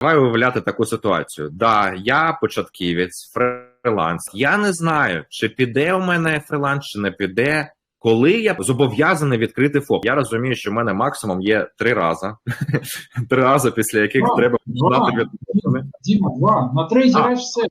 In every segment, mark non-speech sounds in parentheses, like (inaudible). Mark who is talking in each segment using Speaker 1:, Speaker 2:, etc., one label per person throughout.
Speaker 1: Давай виявляти таку ситуацію. Да, я початківець, фриланс. Я не знаю, чи піде у мене фриланс, чи не піде. Коли я зобов'язаний відкрити ФОП, я розумію, що в мене максимум є три рази. (laughs) три рази, після яких
Speaker 2: Два.
Speaker 1: треба
Speaker 2: Два. Діма, два. На третій раз все.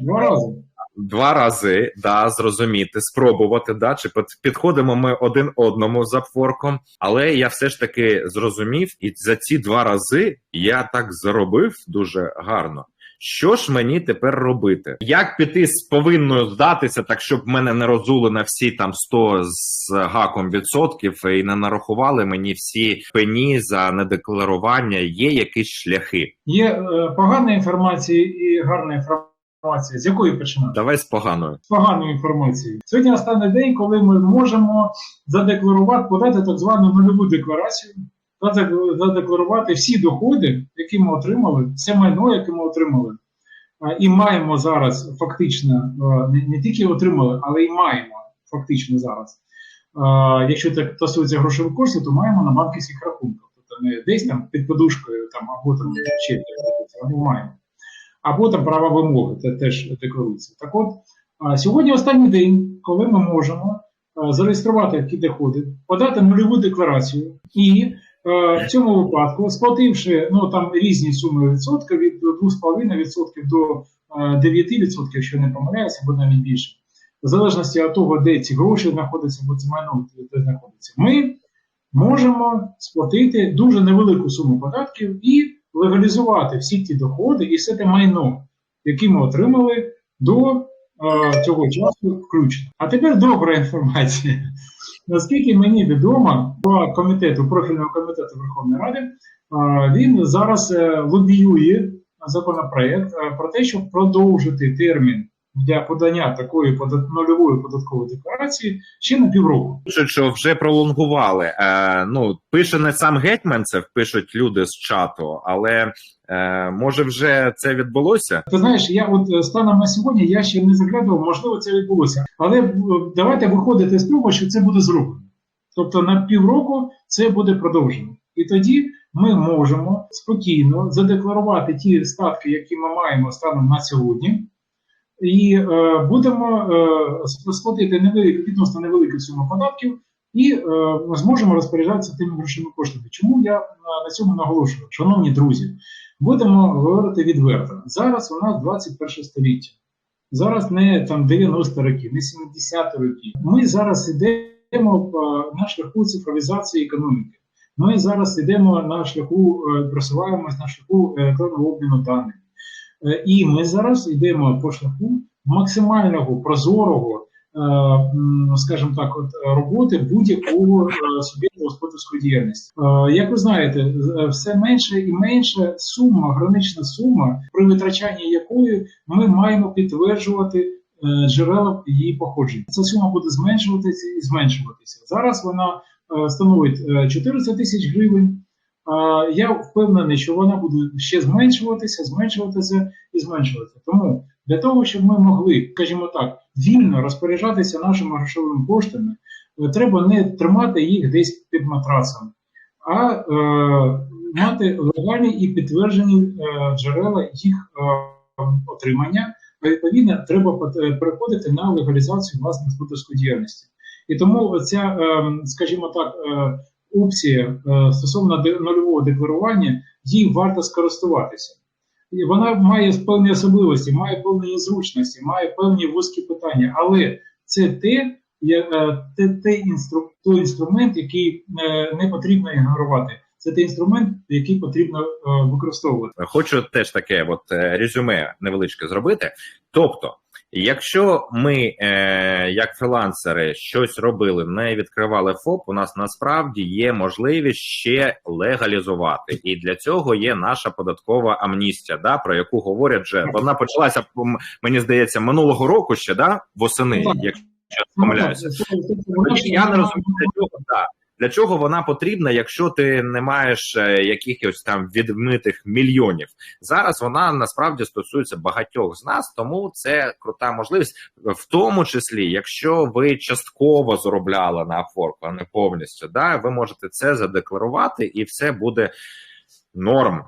Speaker 2: Два рази.
Speaker 1: Два рази, да, зрозуміти, спробувати, да, чи під- підходимо ми один одному за форком. Але я все ж таки зрозумів, і за ці два рази я так заробив дуже гарно. Що ж мені тепер робити? Як піти з повинною здатися, так щоб мене не розули на всі там 100 з гаком відсотків і не нарахували мені всі пені за недекларування? Є якісь шляхи?
Speaker 2: Є е, погана інформація і гарна інформація. З якої починати?
Speaker 1: Давай з поганою.
Speaker 2: З поганою інформацією. Сьогодні останній день, коли ми можемо задекларувати, подати так звану нульову декларацію, задекларувати всі доходи, які ми отримали, все майно, яке ми отримали. І маємо зараз фактично, не, тільки отримали, але й маємо фактично зараз. Якщо це стосується грошових коштів, то маємо на банківських рахунках. Тобто не десь там під подушкою там, або там ще або маємо. Або там права вимоги, це теж декларується. Так от, сьогодні останній день, коли ми можемо зареєструвати такі доходи, подати нульову декларацію і в цьому випадку, сплативши ну, там різні суми відсотка від 2,5% до е, 9%, якщо не помиляюся, або навіть більше, в залежності від того, де ці гроші знаходяться, або це майно де знаходиться, ми можемо сплатити дуже невелику суму податків і легалізувати всі ті доходи і все те майно, яке ми отримали до е, цього часу включно. А тепер добра інформація. Наскільки мені відомо, по комітету профільного комітету Верховної Ради е, він зараз е, лобіює законопроект е, про те, щоб продовжити термін для подання такої подат- нульової податкової декларації ще на півроку.
Speaker 1: Пишуть, що вже пролонгували. Е, ну пише не сам гетьманцев, пишуть люди з чату, але е, може вже це відбулося.
Speaker 2: Ти знаєш, я от е, станом на сьогодні я ще не заглядував, можливо, це відбулося. Але е, давайте виходити з того, що це буде зроблено. Тобто на півроку це буде продовжено. І тоді ми можемо спокійно задекларувати ті статки, які ми маємо станом на сьогодні, і е, будемо е, сплатити невелику, відносно невелику суму податків. І е, зможемо розпоряджатися тими грошима коштами. Чому я на, на цьому наголошую? Шановні друзі, будемо говорити відверто. Зараз у нас 21 століття. Зараз не там 90 років, не 70 років. Ми зараз йдемо е, на шляху цифровізації економіки. Ми зараз йдемо на шляху, е, просуваємось на шляху електронного обміну даних. Е, І ми зараз йдемо по шляху максимального прозорого, е, скажімо так, от роботи будь-якого е, суб'єкту господарської діяльності. Як ви знаєте, все менше і менше сума, гранична сума, при витрачанні якої ми маємо підтверджувати джерела її походження. Ця сума буде зменшуватися і зменшуватися. Зараз вона становить е, 400 тисяч гривень. Я впевнений, що вона буде ще зменшуватися, зменшуватися і зменшуватися. Тому для того, щоб ми могли, скажімо так, вільно розпоряджатися нашими грошовими коштами, е, треба не тримати їх десь під матрасом, а е, мати легальні і підтверджені е, джерела їх е, отримання. А відповідно, треба е, переходити на легалізацію власної господарської діяльності. І тому ця, е, скажімо так, е, опція е, стосовно нульового декларування, їй варто скористуватися. І вона має певні особливості, має певні незручності, має певні вузькі питання, але це те, е, те, те інстру, той інструмент, який е, не потрібно ігнорувати. Це той інструмент, який потрібно використовувати.
Speaker 1: Хочу теж таке, от резюме невеличке зробити. Тобто, якщо ми, е, як фрилансери, щось робили, не відкривали ФОП, у нас насправді є можливість ще легалізувати, і для цього є наша податкова амністія, да, про яку говорять вже. Вона почалася мені здається минулого року ще да восени, якщо я не помиляюся. Я не розумію для чого да. Для чого вона потрібна, якщо ти не маєш е, якихось там відмитих мільйонів? Зараз вона насправді стосується багатьох з нас, тому це крута можливість, в тому числі, якщо ви частково заробляли на Upwork, а не повністю, да, ви можете це задекларувати, і все буде норм.